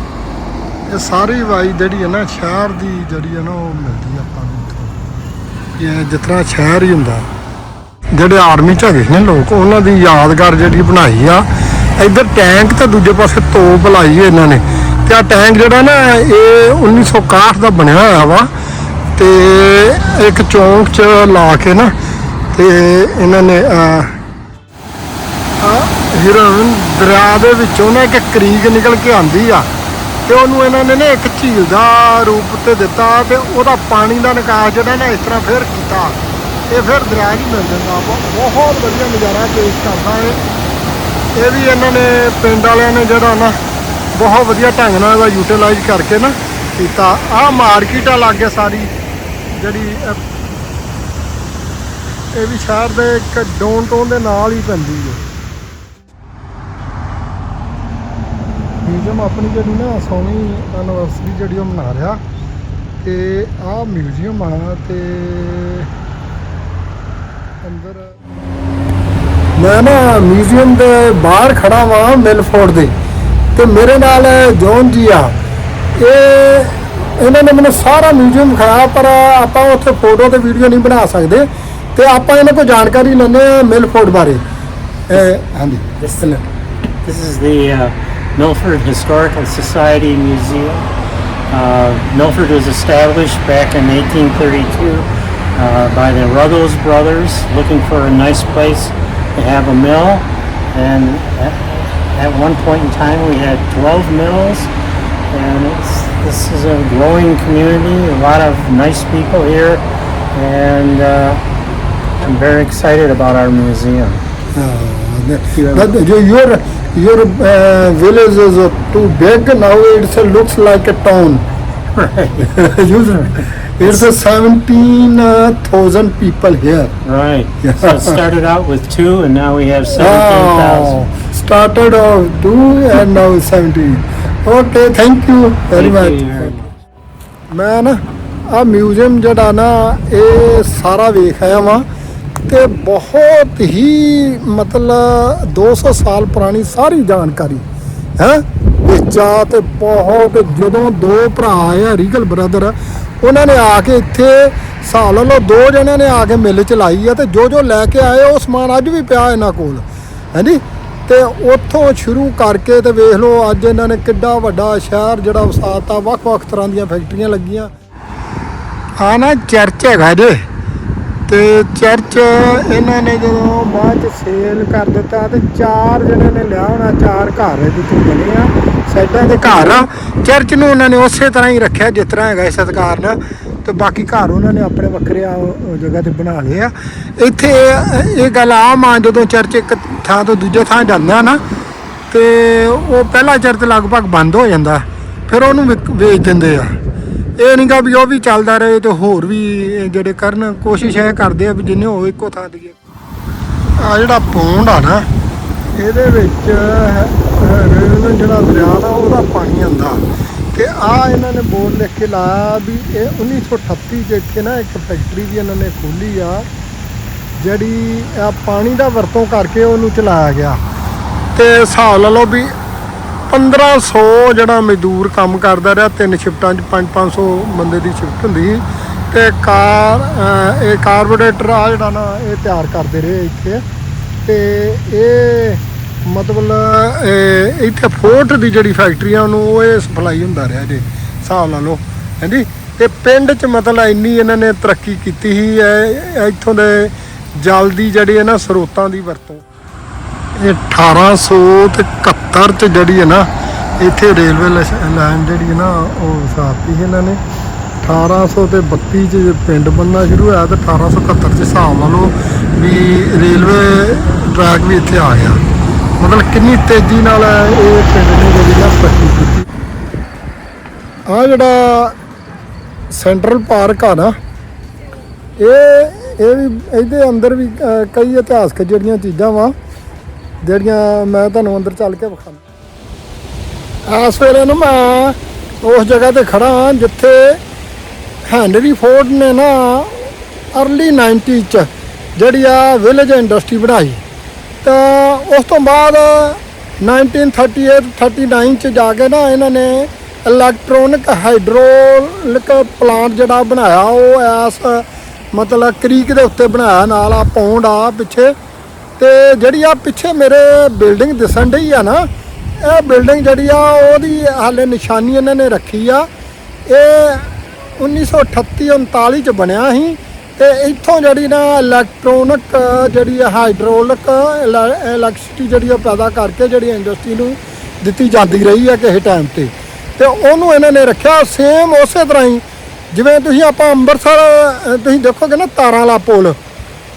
ਇਹ ਸਾਰੀ ਵਾਈ ਜਿਹੜੀ ਹੈ ਨਾ, ਸ਼ਹਿਰ ਦੀ ਜਿਹੜੀ ਹੈ ਨਾ, ਉਹ ਮਿਲਦੀ ਆਪਾਂ ਨੂੰ ਇਹ ਜਿਸ ਤਰ੍ਹਾਂ ਸ਼ਹਿਰ ਹੀ ਹੁੰਦਾ। ਜਿਹੜੇ ਆਰਮੀ ਚ ਹੈਗੇ ਨੇ ਲੋਕ, ਉਹਨਾਂ ਦੀ ਯਾਦਗਾਰ ਜਿਹੜੀ ਬਣਾਈ ਆ। ਇੱਧਰ ਟੈਂਕ ਤੇ ਦੂਜੇ ਪਾਸੇ ਤੋਪ ਲਾਈ ਹੈ ਇਹਨਾਂ ਨੇ। ਤੇ ਆ ਟੈਂਕ ਜਿਹੜਾ ਨਾ, ਇਹ 1961 ਦਾ ਬਣਿਆ ਹੋਇਆ ਵਾ। ਤੇ ਇੱਕ ਚੌਂਕ ਚ ਲਾ ਕੇ ਨਾ ਤੇ ਇਹਨਾਂ ਨੇ ਅਹ, ਹਿਰਨ ਦਰਿਆ ਦੇ ਵਿੱਚੋਂ ਨਾ ਇੱਕ ਕਰੀਕ ਨਿਕਲ ਕੇ ਆਂਦੀ ਆ ਤੇ ਉਹਨੂੰ ਇਹਨਾਂ ਨੇ ਨਾ ਇੱਕ ਝੀਲ ਦਾ ਰੂਪ ਤੇ ਦਿੱਤਾ ਤੇ ਉਹਦਾ ਪਾਣੀ ਦਾ ਨਿਕਾਸ ਜਿਹੜਾ ਨਾ ਇਸ ਤਰ੍ਹਾਂ ਫੇਰ ਕੀਤਾ ਇਹ ਫਿਰ ਦਰਿਆ ਹੀ ਮਿਲ ਜਾਂਦਾ। ਬ- ਬਹੁਤ ਵਧੀਆ ਨਜ਼ਾਰਾ ਪੇਸ਼ ਕਰਦਾ ਹੈ ਇਹ ਵੀ ਇਹਨਾਂ ਨੇ ਪਿੰਡ ਵਾਲਿਆਂ ਨੇ ਜਿਹੜਾ ਨਾ ਬਹੁਤ ਵਧੀਆ ਢੰਗ ਨਾਲ ਇਹਦਾ ਯੂਟਿਲਾਈਜ਼ ਕਰਕੇ ਨਾ ਕੀਤਾ। ਆਹ ਮਾਰਕੀਟ ਆ ਲਾਗੇ ਸਾਰੀ। ਜਿਹੜੀ ਇਹ ਵੀ ਸ਼ਹਿਰ ਦੇ ਇੱਕ ਡਾਊਨ ਟਾਊਨ ਦੇ ਨਾਲ ਹੀ ਪੈਂਦੀ ਹੈ। ਮਿਊਜ਼ੀਅਮ ਆਪਣੀ ਜਿਹੜੀ ਨਾ ਸੋਹਣੀ ਐਨਵਰਸਰੀ ਜਿਹੜੀ ਉਹ ਮਨਾ ਰਿਹਾ ਤੇ ਆਹ ਮਿਊਜ਼ੀਅਮ ਆ ਤੇ ਅੰਦਰ ਮੈਂ ਨਾ ਮਿਊਜ਼ੀਅਮ ਦੇ ਬਾਹਰ ਖੜਾ ਵਾਂ ਮਿਲਫੋਰਡ ਦੇ ਤੇ ਮੇਰੇ ਨਾਲ ਜੌਨ ਜੀ ਆ। ਇਹ ਇਹਨਾਂ ਨੇ ਮੈਨੂੰ ਸਾਰਾ ਮਿਊਜ਼ੀਅਮ ਦਿਖਾਇਆ ਪਰ ਆਪਾਂ ਉੱਥੇ ਫੋਟੋ ਤੇ ਵੀਡੀਓ ਨਹੀਂ ਬਣਾ ਸਕਦੇ ਤੇ ਆਪਾਂ ਇਹਨਾਂ ਕੋਲ ਜਾਣਕਾਰੀ ਲੈਂਦੇ ਆ ਮਿਲਫੋਰਡ ਬਾਰੇ ਇਹ ਹਾਂਜੀ This, this is the uh, Milford Historical Society Museum. Uh, Milford was established back in 1832 uh, by the Ruggles brothers looking for a nice place to have a mill. And at, at one point in time, we had 12 mills. And it's, this is a growing community, a lot of nice people here. And uh, I'm very excited about our museum. But your your, your uh, village is uh, too big now. It looks like a town. Right. it's a seventeen thousand people here. Right. Yeah. So it started out with two, and now we have seventeen thousand. Oh, started of two and now seventeen. Okay, thank you very much. ਮੈਂ ਨਾ ਆ museum ਜਿਹੜਾ ਨਾ ਇਹ ਸਾਰਾ ਵੇਖ ਆਇਆ ਵਾਂ ਤੇ ਬਹੁਤ ਹੀ ਮਤਲਬ 200 ਸਾਲ ਪੁਰਾਣੀ ਸਾਰੀ ਜਾਣਕਾਰੀ ਹੈ? ਵਿੱਚ ਆ ਤੇ ਬਹੁਤ ਜਦੋਂ ਦੋ ਭਰਾ ਆ ਰੀਗਲ ਬ੍ਰਦਰ ਉਹਨਾਂ ਨੇ ਆ ਕੇ ਇੱਥੇ ਹਿਸਾਬ ਲਾ ਦੋ ਜਣਿਆਂ ਨੇ ਆ ਕੇ ਮਿਲ ਚਲਾਈ ਆ ਤੇ ਜੋ ਜੋ ਲੈ ਕੇ ਆਏ ਉਹ ਸਮਾਨ ਅੱਜ ਵੀ ਪਿਆ ਇਹਨਾਂ ਕੋਲ ਹਾਂਜੀ ਤੇ ਉੱਥੋਂ ਸ਼ੁਰੂ ਕਰਕੇ ਤੇ ਵੇਖ ਲਓ ਅੱਜ ਇਹਨਾਂ ਨੇ ਕਿੱਡਾ ਵੱਡਾ ਸ਼ਹਿਰ ਜਿਹੜਾ ਵਸਾਤਾ, ਵੱਖ-ਵੱਖ ਤਰ੍ਹਾਂ ਦੀਆਂ ਫੈਕਟਰੀਆਂ ਲੱਗੀਆਂ। ਆ ਨਾ ਚਰਚ ਹੈਗਾ ਜੇ। ਤੇ ਚਰਚ ਇਹਨਾਂ ਨੇ ਜਦੋਂ ਬਾਅਦ ਚ ਸੇਲ ਕਰ ਦਿੱਤਾ ਤੇ ਚਾਰ ਜਿਹੜੇ ਨੇ ਲਿਆ ਹੋਣਾ, ਚਾਰ ਘਰ ਇਹਦੇ ਤੋਂ ਬਣੇ ਆ। ਸਾਈਡਾਂ ਦੇ ਘਰ ਆ। ਚਰਚ ਨੂੰ ਉਹਨਾਂ ਨੇ ਉਸੇ ਤਰ੍ਹਾਂ ਹੀ ਰੱਖਿਆ ਜਿਸ ਤਰ੍ਹਾਂ ਹੈਗਾ ਇਸ ਸਤਕਾਰ ਨਾਲ ਤੇ ਬਾਕੀ ਘਰ ਉਹਨਾਂ ਨੇ ਆਪਣੇ ਵੱਖਰੇ ਆ ਜਗ੍ਹਾ ਤੇ ਬਣਾ ਲਏ ਆ। ਇੱਥੇ ਇਹ ਗੱਲ ਆਮ ਆ, ਜਦੋਂ ਚਰਚ ਇੱਕ ਥਾਂ ਤੋਂ ਦੂਜੇ ਥਾਂ ਜਾਂਦਾ ਨਾ, ਤੇ ਉਹ ਪਹਿਲਾ ਚਰਚ ਲਗਭਗ ਬੰਦ ਹੋ ਜਾਂਦਾ। ਫਿਰ ਉਹਨੂੰ ਵੇਚ ਦਿੰਦੇ ਆ। ਇਹ ਨਹੀਂ ਗਾ ਵੀ ਉਹ ਵੀ ਚੱਲਦਾ ਰਹੇ ਤੇ ਹੋਰ ਵੀ ਜਿਹੜੇ ਕਰਨ, ਕੋਸ਼ਿਸ਼ ਇਹ ਕਰਦੇ ਆ ਵੀ ਜਿੰਨੇ ਹੋ ਇੱਕੋ ਥਾਂ ਤੇ ਆ। ਜਿਹੜਾ ਪੌਂਡ ਆ ਨਾ, ਇਹਦੇ ਵਿੱਚ ਜਿਹੜਾ ਦਰਿਆ ਦਾ ਉਹਦਾ ਪਾਣੀ ਆਂਦਾ ਤੇ ਆ ਇਹਨਾਂ ਨੇ ਬੋਰਡ ਲਿਖ ਕੇ ਲਾਇਆ ਵੀ ਇਹ 1938 ਚ ਇੱਥੇ ਨਾ ਇੱਕ ਫੈਕਟਰੀ ਵੀ ਇਹਨਾਂ ਨੇ ਖੋਲੀ ਆ, ਜਿਹੜੀ ਆ ਪਾਣੀ ਦਾ ਵਰਤੋਂ ਕਰਕੇ ਉਹਨੂੰ ਚਲਾਇਆ ਗਿਆ। ਤੇ ਹਿਸਾਬ ਲਾ ਲਓ ਵੀ 1500 ਜਿਹੜਾ ਮਜ਼ਦੂਰ ਕੰਮ ਕਰਦਾ ਰਿਹਾ, ਤਿੰਨ ਸ਼ਿਫਟਾਂ 'ਚ 5-500 ਬੰਦੇ ਦੀ ਸ਼ਿਫਟ ਹੁੰਦੀ ਸੀ। ਤੇ ਕਾਰ, ਅਹ ਇਹ ਕਾਰਬੋਰੇਟਰ ਆ ਜਿਹੜਾ ਨਾ, ਇਹ ਤਿਆਰ ਕਰਦੇ ਰਹੇ ਇੱਥੇ। ਤੇ ਇਹ ਮਤਲਬ ਇਹ ਇੱਥੇ ਫੋਰਟ ਦੀ ਜਿਹੜੀ ਫੈਕਟਰੀ ਆ, ਉਹਨੂੰ ਉਹ ਇਹ ਸਪਲਾਈ ਹੁੰਦਾ ਰਿਹਾ ਜੇ, ਹਿਸਾਬ ਲਾ ਲਓ, ਹਾਂਜੀ? ਤੇ ਪਿੰਡ 'ਚ ਮਤਲਬ ਇੰਨੀ ਇਹਨਾਂ ਨੇ ਤਰੱਕੀ ਕੀਤੀ ਸੀ, ਇਹ ਇੱਥੋਂ ਦੇ ਜਲ ਦੀ ਜਿਹੜੀ ਹੈ ਨਾ ਸਰੋਤਾਂ ਦੀ ਵਰਤੋਂ। ਇਹ 1871 ਚ ਜਿਹੜੀ ਹੈ ਨਾ, ਇੱਥੇ ਰੇਲਵੇ ਲਾਈਨ ਜਿਹੜੀ ਹੈ ਨਾ, ਉਹ ਸਾਰਤੀ ਸੀ ਇਹਨਾਂ ਨੇ। 1800 ਤੇ 32 ਚ ਜੇ ਪਿੰਡ ਬਣਨਾ ਸ਼ੁਰੂ ਹੋਇਆ, ਤੇ 1871 ਚ ਹਿਸਾਬ ਲਾ ਲਓ ਵੀ ਰੇਲਵੇ ਟਰੈਕ ਵੀ ਇੱਥੇ ਆ ਗਿਆ। ਮਤਲਬ ਕਿੰਨੀ ਤੇਜ਼ੀ ਨਾਲ ਇਹ ਪਿੰਡ ਨੇ ਜਿਹੜੀ ਨਾ ਤਰੱਕੀ ਕੀਤੀ। ਆ ਜਿਹੜਾ ਸੈਂਟਰਲ ਪਾਰਕ ਆ ਨਾ, ਇਹ ਇਹ ਵੀ ਇਹਦੇ ਅੰਦਰ ਵੀ ਕਈ ਇਤਿਹਾਸਕ ਜਿਹੜੀਆਂ ਚੀਜ਼ਾਂ ਵਾ, ਜਿਹੜੀਆਂ ਮੈਂ ਤੁਹਾਨੂੰ ਅੰਦਰ ਚੱਲ ਕੇ ਵਿਖਾਣਾ ਇਸ ਵੇਲੇ ਨੂੰ ਮੈਂ ਉਸ ਜਗ੍ਹਾ ਤੇ ਖੜਾ ਹਾਂ ਜਿੱਥੇ ਹੈਨਰੀ ਫੋਰਡ ਨੇ ਨਾ ਅਰਲੀ 90 ਚ ਜਿਹੜੀ ਆ ਵਿਲੇਜ ਇੰਡਸਟਰੀ ਬਣਾਈ। ਤਾਂ ਉਸ ਤੋਂ ਬਾਅਦ 1938 39 ਚ ਜਾ ਕੇ ਨਾ ਇਹਨਾਂ ਨੇ ਇਲੈਕਟ੍ਰੋਨਿਕ ਹਾਈਡ੍ਰੋਲਿਕ ਪਲਾਂਟ ਜਿਹੜਾ ਬਣਾਇਆ, ਉਹ ਐਸ ਮਤਲਬ ਕ੍ਰੀਕ ਦੇ ਉੱਤੇ ਬਣਾਇਆ, ਨਾਲ ਆ ਪੌਂਡ ਆ ਪਿੱਛੇ। ਤੇ ਜਿਹੜੀ ਆ ਪਿੱਛੇ ਮੇਰੇ ਬਿਲਡਿੰਗ ਦਿਸਣ ਡਈ ਆ ਨਾ, ਇਹ ਬਿਲਡਿੰਗ ਜਿਹੜੀ ਆ ਉਹਦੀ ਹਾਲੇ ਨਿਸ਼ਾਨੀ ਇਹਨਾਂ ਨੇ ਰੱਖੀ ਆ। ਇਹ 1938 39 ਚ ਬਣਿਆ ਸੀ। ਤੇ ਇੱਥੋਂ ਜਿਹੜੀ ਨਾ ਇਲੈਕਟ੍ਰੋਨਿਕ ਜਿਹੜੀ ਹਾਈਡ੍ਰੋਲਿਕ ਇਲੈਕਟ੍ਰਿਸਿਟੀ ਜਿਹੜੀ ਉਹ ਪੈਦਾ ਕਰਕੇ ਜਿਹੜੀ ਇੰਡਸਟਰੀ ਨੂੰ ਦਿੱਤੀ ਜਾਂਦੀ ਰਹੀ ਹੈ ਕਿਸੇ ਟਾਈਮ ਤੇ। ਤੇ ਉਹਨੂੰ ਇਹਨਾਂ ਨੇ ਰੱਖਿਆ ਸੇਮ ਉਸੇ ਤਰ੍ਹਾਂ ਹੀ, ਜਿਵੇਂ ਤੁਸੀਂ ਆਪਾਂ ਅੰਮ੍ਰਿਤਸਰ ਤੁਸੀਂ ਦੇਖੋਗੇ ਨਾ ਤਾਰਾਂ ਵਾਲਾ ਪੁਲ।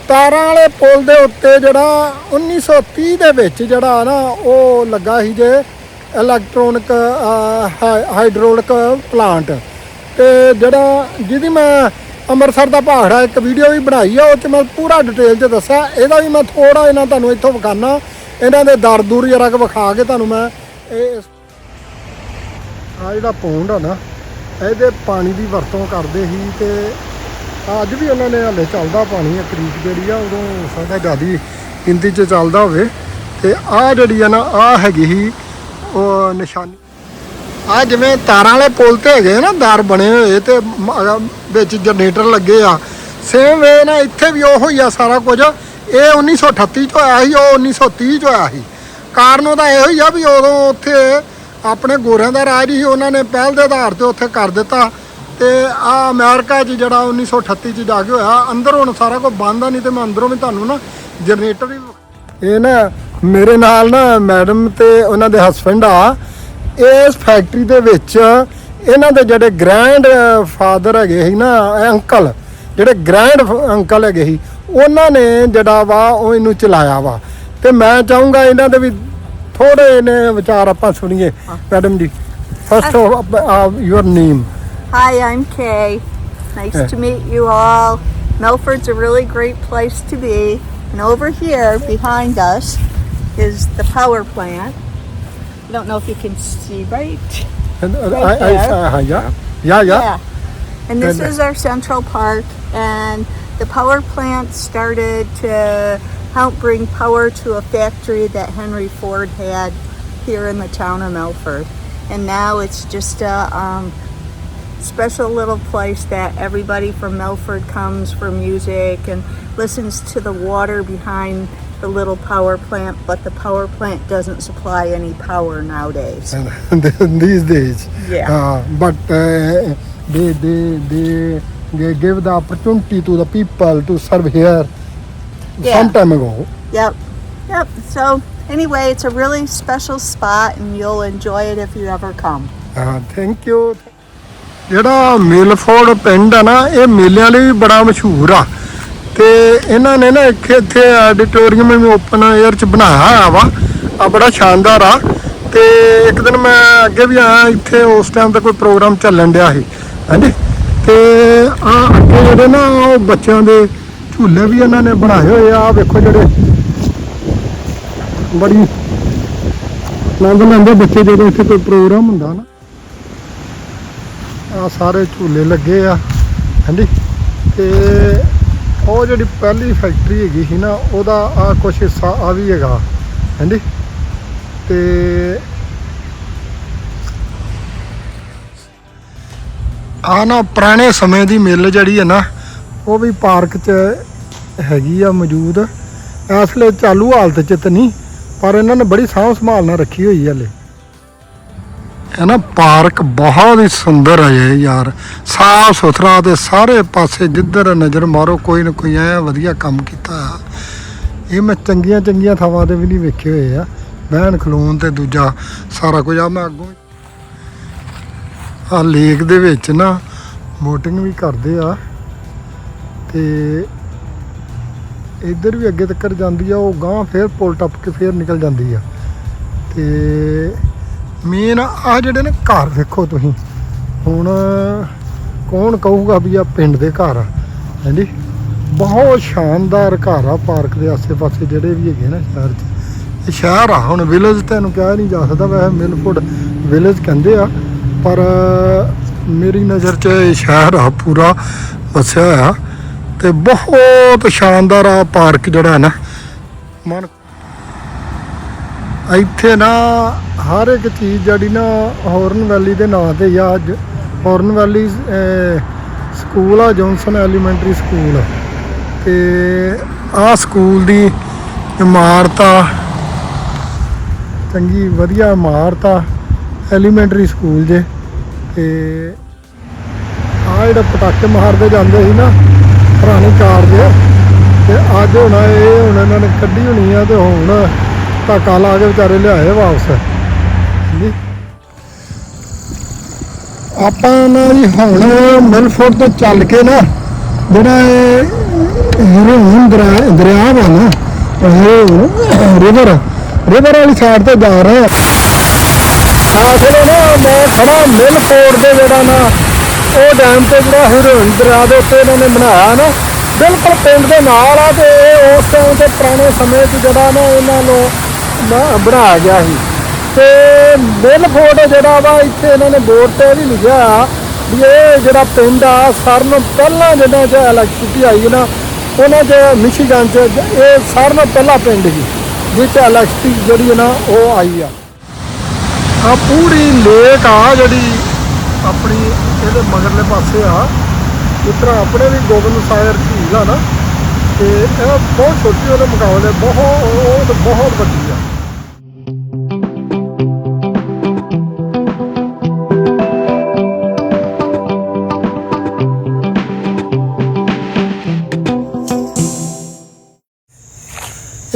ਤਾਰਾਂ ਵਾਲੇ ਪੁਲ ਦੇ ਉੱਤੇ ਜਿਹੜਾ 1930 ਦੇ ਵਿੱਚ ਜਿਹੜਾ ਨਾ ਉਹ ਲੱਗਾ ਸੀ ਜੇ ਇਲੈਕਟ੍ਰੋਨਿਕ ਹਾਈਡ੍ਰੋਲਿਕ ਪਲਾਂਟ ਤੇ ਜਿਹੜਾ ਜਿਹਦੀ ਮੈਂ ਅੰਮ੍ਰਿਤਸਰ ਦਾ ਪਹਾੜਾ ਇੱਕ ਵੀਡੀਓ ਵੀ ਬਣਾਈ ਆ, ਉਹ 'ਚ ਮੈਂ ਪੂਰਾ ਡਿਟੇਲ 'ਚ ਦੱਸਿਆ। ਇਹਦਾ ਵੀ ਮੈਂ ਥੋੜਾ ਇਹਨਾਂ ਤੁਹਾਨੂੰ ਇੱਥੋਂ ਵਿਖਾਣਾ ਇਹਨਾਂ ਦੇ ਦਰ ਦੂਰ ਜਰਾ ਕੁ ਵਿਖਾ ਕੇ ਤੁਹਾਨੂੰ ਮੈਂ ਇਹ ਆ ਜਿਹੜਾ ਪੌਂਡ ਆ ਨਾ, ਇਹਦੇ ਪਾਣੀ ਦੀ ਵਰਤੋਂ ਕਰਦੇ ਸੀ ਤੇ ਅੱਜ ਵੀ ਉਹਨਾਂ ਨੇ ਹਲੇ ਚੱਲਦਾ ਪਾਣੀ ਆ ਕਰੀਕ ਜਿਹੜੀ ਆ, ਉਦੋਂ ਸਾਡਾ ਜਿਆਦੀ ਗਿਣਤੀ 'ਚ ਚੱਲਦਾ ਹੋਵੇ। ਤੇ ਆ ਜਿਹੜੀ ਆ ਨਾ ਆ ਹੈਗੀ ਸੀ, ਉਹ ਨਿਸ਼ਾਨੀ ਆ ਜਿਵੇਂ ਤਾਰਾਂ ਵਾਲੇ ਪੁਲ ਤੇ ਹੈਗੇ ਨਾ ਦਾਰ ਬਣੇ ਹੋਏ ਤੇ ਮ- ਵਿੱਚ ਜਨਰੇਟਰ ਲੱਗੇ ਆ। ਸੇਮ ਵੇ ਨਾ ਇੱਥੇ ਵੀ ਉਹੋ ਹੀ ਆ ਸਾਰਾ ਕੁਝ। ਇਹ 1938 ਚ ਹੋਇਆ ਸੀ, ਉਹ 1930 ਚ ਹੋਇਆ ਸੀ। ਕਾਰਨ ਉਹਦਾ ਇਹੋ ਹੀ ਆ ਵੀ ਉਦੋਂ ਉੱਥੇ ਆਪਣੇ ਗੋਰਿਆਂ ਦਾ ਰਾਜ ਸੀ, ਉਹਨਾਂ ਨੇ ਪਹਿਲ ਦੇ ਆਧਾਰ ਤੇ ਉੱਥੇ ਕਰ ਦਿੱਤਾ। ਤੇ ਆ ਅਮਰੀਕਾ 'ਚ ਜਿਹੜਾ 1938 ਚ ਜਾ ਕੇ ਹੋਇਆ, ਅੰਦਰ ਹੁਣ ਸਾਰਾ ਕੁਝ ਬੰਦ ਆ, ਨਹੀਂ ਤੇ ਮੈਂ ਅੰਦਰੋਂ ਵੀ ਤੁਹਾਨੂੰ ਨਾ ਜਨਰੇਟਰ ਵੀ ਇਹ ਨਾ ਮੇਰੇ ਨਾਲ ਨਾ ਮੈਡਮ ਤੇ ਉਹਨਾਂ ਦੇ ਹਸਬੰਡ ਆ। ਇਸ ਫੈਕਟਰੀ ਦੇ ਵਿੱਚ ਇਹਨਾਂ ਦੇ ਜਿਹੜੇ ਗ੍ਰੈਂਡ ਫਾਦਰ ਹੈਗੇ ਸੀ ਨਾ ਅੰਕਲ ਜਿਹੜੇ ਗ੍ਰੈਂਡ ਅੰਕਲ ਹੈਗੇ ਸੀ ਉਹਨਾਂ ਨੇ ਜਿਹੜਾ ਵਾ ਉਹ ਇਹਨੂੰ ਚਲਾਇਆ ਵਾ ਤੇ ਮੈਂ ਚਾਹੂੰਗਾ ਇਹਨਾਂ ਦੇ ਵੀ ਥੋੜੇ ਨੇ ਵਿਚਾਰ ਆਪਾਂ ਸੁਣੀਏ madam ji first of your name I'm Kay. Nice Yeah. to meet you all. Milford's a really great place to be. And over here behind us is the power plant. I don't know if you can see right. I, I, there. uh, yeah, yeah, yeah. And this Good. is our central park. And the power plant started to help bring power to a factory that Henry Ford had here in the town of Milford. And now it's just a um, special little place that everybody from Milford comes for music and listens to the water behind the little power plant, but the power plant doesn't supply any power nowadays. these days. Yeah. Uh, but uh, they, they, they, they gave the opportunity to the people to serve here Yeah. some time ago. Yep. Yep. So anyway, it's a really special spot and you'll enjoy it if you ever come. ਹਾਂ thank you ਜਿਹੜਾ ਮਿਲਫੋਰਡ ਪਿੰਡ ਆ ਨਾ ਇਹ ਮੇਲਿਆਂ ਲਈ ਵੀ ਬੜਾ ਮਸ਼ਹੂਰ ਆ ਤੇ ਇਹਨਾਂ ਨੇ ਨਾ ਇੱਥੇ ਇੱਥੇ ਆਡੀਟੋਰੀਅਮ ਵੀ ਓਪਨ 에ਅਰ ਚ ਬਣਾਇਆ ਹੋਇਆ ਵਾ। ਆ ਬੜਾ ਸ਼ਾਨਦਾਰ ਆ। ਤੇ ਇੱਕ ਦਿਨ ਮੈਂ ਅੱਗੇ ਵੀ ਆਇਆ, ਇੱਥੇ ਉਸ ਟਾਈਮ ਤੇ ਕੋਈ ਪ੍ਰੋਗਰਾਮ ਚੱਲਣ ਡਿਆ ਸੀ, ਹਾਂਜੀ। ਤੇ ਆ ਅੱਗੇ ਜਿਹੜੇ ਨਾ ਉਹ ਬੱਚਿਆਂ ਦੇ ਝੂਲੇ ਵੀ ਇਹਨਾਂ ਨੇ ਬਣਾਏ ਹੋਏ ਆ ਵੇਖੋ ਜਿਹੜੇ ਬੜੀ ਆਨੰਦ ਲੈਂਦੇ ਬੱਚੇ, ਜਦੋਂ ਇੱਥੇ ਕੋਈ ਪ੍ਰੋਗਰਾਮ ਹੁੰਦਾ ਨਾ ਆ ਸਾਰੇ ਝੂਲੇ ਲੱਗੇ ਆ, ਹਾਂਜੀ। ਤੇ ਉਹ ਜਿਹੜੀ ਪਹਿਲੀ ਫੈਕਟਰੀ ਹੈਗੀ ਸੀ ਨਾ, ਉਹਦਾ ਆ ਕੁਛ ਹਿੱਸਾ ਆ ਵੀ ਹੈਗਾ ਹਾਂਜੀ ਤੇ ਆ ਨਾ ਪੁਰਾਣੇ ਸਮੇਂ ਦੀ ਮਿੱਲ ਜਿਹੜੀ ਹੈ ਨਾ, ਉਹ ਵੀ ਪਾਰਕ 'ਚ ਹੈਗੀ ਆ ਮੌਜੂਦ। ਇਸ ਲਈ ਚਾਲੂ ਹਾਲਤ 'ਚ ਤਾਂ ਨਹੀਂ, ਪਰ ਇਹਨਾਂ ਨੇ ਬੜੀ ਸਾਂਭ ਸੰਭਾਲ ਨਾਲ ਰੱਖੀ ਹੋਈ ਹੈ ਹਲੇ। ਹੈ ਨਾ, ਪਾਰਕ ਬਹੁਤ ਹੀ ਸੁੰਦਰ ਹੈ ਇਹ ਯਾਰ। ਸਾਫ਼ ਸੁਥਰਾ ਤੇ ਸਾਰੇ ਪਾਸੇ ਜਿੱਧਰ ਨਜ਼ਰ ਮਾਰੋ, ਕੋਈ ਨਾ ਕੋਈ ਐ ਵਧੀਆ ਕੰਮ ਕੀਤਾ ਆ। ਇਹ ਮੈਂ ਚੰਗੀਆਂ ਚੰਗੀਆਂ ਥਾਵਾਂ ਤੇ ਵੀ ਨਹੀਂ ਵੇਖੇ ਹੋਏ ਆ। ਬਹਿਣ, ਖਲੋਣ ਤੇ ਦੂਜਾ ਸਾਰਾ ਕੁਝ ਆ, ਮੈਂ ਅੱਗੋਂ ਆ ਲੇਕ ਦੇ ਵਿੱਚ ਨਾ ਬੋਟਿੰਗ ਵੀ ਕਰਦੇ ਆ। ਤੇ ਇੱਧਰ ਵੀ ਅੱਗੇ ਤੱਕ ਜਾਂਦੀ ਆ, ਉਹ ਗਾਂ ਫੇਰ ਪੁਲ ਟੱਪ ਕੇ ਫੇਰ ਨਿਕਲ ਜਾਂਦੀ ਆ। ਤੇ ਮੇਨ ਆ ਜਿਹੜੇ ਨੇ ਘਰ ਵੇਖੋ ਤੁਸੀਂ। ਹੁਣ ਕੌਣ ਕਹੂਗਾ ਵੀ ਆ ਪਿੰਡ ਦੇ ਘਰ ਆ। ਹਾਂਜੀ? ਬਹੁਤ ਸ਼ਾਨਦਾਰ ਘਰ ਆ ਪਾਰਕ ਦੇ ਆਸੇ-ਪਾਸੇ ਜਿਹੜੇ ਵੀ ਹੈਗੇ ਨਾ ਸ਼ਹਿਰ 'ਚ। ਇਹ ਸ਼ਹਿਰ ਆ, ਹੁਣ ਵਿਲੇਜ ਤੈਨੂੰ ਕਿਹਾ ਨਹੀਂ ਜਾ ਸਕਦਾ, ਵੈਸੇ ਮਿਲਫੁੱਡ ਵਿਲੇਜ ਕਹਿੰਦੇ ਆ। ਪਰ ਮੇਰੀ ਨਜ਼ਰ 'ਚ ਇਹ ਸ਼ਹਿਰ ਆ, ਪੂਰਾ ਵਸਿਆ ਆ ਤੇ ਬਹੁਤ ਸ਼ਾਨਦਾਰ ਆ ਪਾਰਕ ਜਿਹੜਾ ਨਾ। ਮਨ ਇੱਥੇ ਨਾ ਹਰ ਇੱਕ ਚੀਜ਼ ਜਿਹੜੀ ਨਾ ਹੌਰਨ ਵੈਲੀ ਦੇ ਨਾਂ ਤੇ ਆ ਅੱਜ। ਹੌਰਨ ਵੈਲੀ ਸਕੂਲ ਆ ਜੌਨਸਨ ਐਲੀਮੈਂਟਰੀ ਸਕੂਲ ਤੇ ਆ ਸਕੂਲ ਦੀ ਇਮਾਰਤ ਆ। ਚੰਗੀ, ਵਧੀਆ ਇਮਾਰਤ ਆ। ਐਲੀਮੈਂਟਰੀ ਸਕੂਲ ਜੇ। ਤੇ ਆ ਜਿਹੜਾ ਪਟਾਕੇ ਮਾਰਦੇ ਜਾਂਦੇ ਸੀ ਨਾ, ਪੁਰਾਣੀ ਕਾਰ ਦੇ ਤੇ ਅੱਜ ਹੁਣ ਇਹ, ਹੁਣ ਇਹਨਾਂ ਨੇ ਕੱਢੀ ਹੋਣੀ ਆ ਤੇ ਹੁਣ ਧੱਕਾ ਲਾ ਕੇ ਵਿਚਾਰੇ ਲਿਆਏ ਵਾਪਸ। ਜੀ। ਆਪਾਂ ਨਾ ਜੀ ਹੁਣ ਮਿਲਫੋਰਡ ਤੋਂ ਚੱਲ ਕੇ ਨਾ ਜਿਹੜਾ ਇਹ ਹਰੂਨ ਦਰਿਆ ਵਾ ਨਾ ਰਿਵਰ ਰਿਵਰ ਵਾਲੀ ਸਾਈਡ ਤੇ ਜਾ ਰਹੇ ਆ। ਆਖਰੇ ਨਾ, ਮੈਂ ਖੜਾ ਮਿਲਫੋਰਡ ਦੇ ਜਿਹੜਾ ਨਾ, ਉਹ ਡੈਮ ਤੇ ਜਿਹੜਾ ਹਰੂਨ ਦਰਿਆ ਦੇ ਉੱਤੇ ਇਹਨਾਂ ਨੇ ਬਣਾਇਆ ਨਾ, ਬਿਲਕੁਲ ਪਿੰਡ ਦੇ ਨਾਲ ਆ ਤੇ ਉਸ ਟਾਈਮ ਤੇ ਪੁਰਾਣੇ ਸਮੇਂ 'ਚ ਜਿਹੜਾ ਨਾ ਇਹਨਾਂ ਨੂੰ ਬਣਾ ਬਣਾਇਆ ਗਿਆ ਸੀ। ਤੇ ਮਿਲਫੋਰਡ ਜਿਹੜਾ ਵਾ, ਇੱਥੇ ਇਹਨਾਂ ਨੇ ਬੋਰਡ ਤੇ ਇਹ ਵੀ ਲਿਖਿਆ ਆ ਵੀ ਇਹ ਜਿਹੜਾ ਪਿੰਡ ਆ, ਸਾਰਿਆਂ ਨੂੰ ਪਹਿਲਾਂ ਜਦੋਂ ਚ ਇਲੈਕਟ੍ਰਿਸਿਟੀ ਆਈ ਨਾ, ਉਹਨਾਂ 'ਚ ਮਿਸ਼ੀਗਨ 'ਚ, ਇਹ ਸਾਰਿਆਂ ਨੂੰ ਪਹਿਲਾ ਪਿੰਡ ਸੀ ਜਿੱਥੇ ਇਲੈਕਟ੍ਰਿਸਿਟੀ ਜਿਹੜੀ ਨਾ, ਉਹ ਆਈ ਆ। ਆ ਪੂਰੀ ਲੇਕ ਆ ਜਿਹੜੀ ਆਪਣੀ ਇਹਦੇ ਮਗਰਲੇ ਪਾਸੇ ਆ। ਜਿਸ ਤਰ੍ਹਾਂ ਆਪਣੇ ਵੀ ਗੋਬਿੰਦ ਸਾਗਰ ਝੀਲ ਆ ਨਾ ਤੇ ਇਹ ਬਹੁਤ ਛੋਟੀ ਉਹਦੇ ਮੁਕਾਬਲੇ ਬਹੁਤ ਬਹੁਤ ਵੱਡੀ ਆ।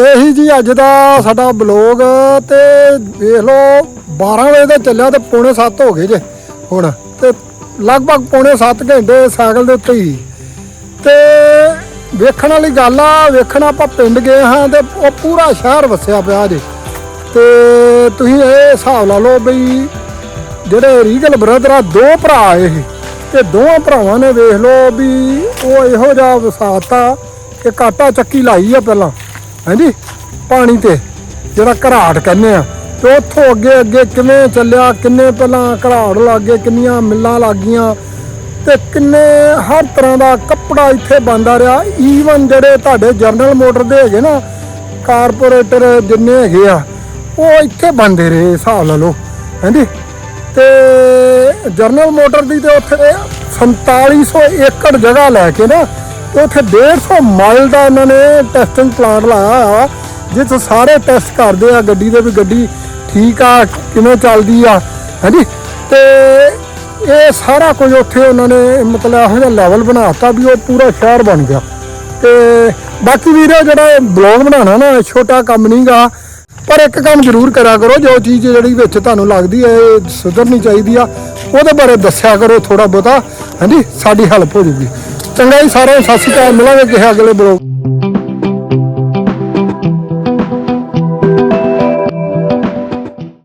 ਇਹੀ ਜੀ ਅੱਜ ਦਾ ਸਾਡਾ ਬਲੌਗ ਤੇ ਵੇਖ ਲਓ 12 ਵਜੇ ਦਾ ਚੱਲਿਆ ਤੇ ਪੌਣੇ 7 ਹੋ ਗਏ ਜੇ ਹੁਣ। ਤੇ ਲਗਭਗ ਪੌਣੇ 7 ਘੰਟੇ ਸਾਈਕਲ ਦੇ ਉੱਤੇ ਹੀ। ਤੇ ਵੇਖਣ ਵਾਲੀ ਗੱਲ ਆ, ਵੇਖਣ ਆਪਾਂ ਪਿੰਡ ਗਏ ਹਾਂ ਤੇ ਉਹ ਪੂਰਾ ਸ਼ਹਿਰ ਵਸਿਆ ਪਿਆ ਜੇ। ਤੇ ਤੁਸੀਂ ਇਹ ਹਿਸਾਬ ਲਾ ਲਓ ਬਈ, ਜਿਹੜੇ ਰੀਗਲ ਬ੍ਰਦਰ ਆ, ਦੋ ਭਰਾ ਇਹ, ਤੇ ਦੋਵਾਂ ਭਰਾਵਾਂ ਨੇ ਵੇਖ ਲਓ ਵੀ ਉਹ ਇਹੋ ਜਿਹਾ ਵਸਾਤਾ ਕਿ ਕਾਟਾ ਚੱਕੀ ਲਾਈ ਆ ਪਹਿਲਾਂ, ਹਾਂਜੀ? ਪਾਣੀ ਤੇ, ਜਿਹੜਾ ਘਰਾਟ ਕਹਿੰਦੇ ਆ। ਤੇ ਉੱਥੋਂ ਅੱਗੇ ਅੱਗੇ ਕਿਵੇਂ ਚੱਲਿਆ, ਕਿੰਨੇ ਪਹਿਲਾਂ ਘਰਾੜ ਲੱਗੇ ਕਿੰਨੀਆਂ ਮਿੱਲਾਂ ਲੱਗੀਆਂ ਤੇ ਕਿੰਨੇ ਹਰ ਤਰ੍ਹਾਂ ਦਾ ਕੱਪੜਾ ਇੱਥੇ ਬੰਦਾ ਰਿਹਾ। ਈਵਨ ਜਿਹੜੇ ਤੁਹਾਡੇ ਜਰਨਲ ਮੋਟਰ ਦੇ ਹੈਗੇ ਨਾ ਕਾਰਪੋਰੇਟਰ ਜਿੰਨੇ ਹੈਗੇ ਆ, ਉਹ ਇੱਥੇ ਬੰਦੇ ਰਹੇ ਹਿਸਾਬ ਲਾ ਲਓ, ਹਾਂਜੀ? ਤੇ ਜਰਨਲ ਮੋਟਰ ਦੀ ਤੇ ਉੱਥੇ 4700 ਏਕੜ ਜਗ੍ਹਾ ਲੈ ਕੇ ਨਾ, ਤੇ ਉੱਥੇ 150 ਮਾਈਲ ਦਾ ਇਹਨਾਂ ਨੇ ਟੈਸਟਿੰਗ ਪਲਾਂਟ ਲਾਇਆ ਹੋਇਆ ਜਿੱਥੇ ਸਾਰੇ ਟੈਸਟ ਕਰਦੇ ਆ ਗੱਡੀ ਦੇ ਵੀ ਗੱਡੀ ਠੀਕ ਆ, ਕਿਵੇਂ ਚੱਲਦੀ ਆ, ਹਾਂਜੀ? ਤੇ ਇਹ ਸਾਰਾ ਕੁਝ ਉੱਥੇ ਉਹਨਾਂ ਨੇ ਮਤਲਬ ਇਹੋ ਜਿਹਾ ਲੈਵਲ ਬਣਾਤਾ ਵੀ ਉਹ ਪੂਰਾ ਸ਼ਹਿਰ ਬਣ ਗਿਆ। ਤੇ ਬਾਕੀ ਵੀਰੋ ਜਿਹੜਾ ਇਹ ਬਲੌਗ ਬਣਾਉਣਾ ਨਾ ਛੋਟਾ ਕੰਮ ਨਹੀਂਗਾ। ਪਰ ਇੱਕ ਕੰਮ ਜ਼ਰੂਰ ਕਰਿਆ ਕਰੋ, ਜੋ ਚੀਜ਼ ਜਿਹੜੀ ਵਿੱਚ ਤੁਹਾਨੂੰ ਲੱਗਦੀ ਹੈ, ਇਹ ਸੁਧਰਨੀ ਚਾਹੀਦੀ ਆ, ਉਹਦੇ ਬਾਰੇ ਦੱਸਿਆ ਕਰੋ ਥੋੜਾ ਬਹੁਤਾ। ਹਾਂਜੀ, ਸਾਡੀ ਹੈਲਪ ਹੋ ਜੂਗੀ। ਚੰਗਾ ਜੀ, ਸਾਰਿਆਂ ਨੂੰ ਸਤਿ ਸ਼੍ਰੀ ਅਕਾਲ। ਮਿਲਾਂਗੇ ਕਿਸੇ ਅਗਲੇ ਬਲੌਗ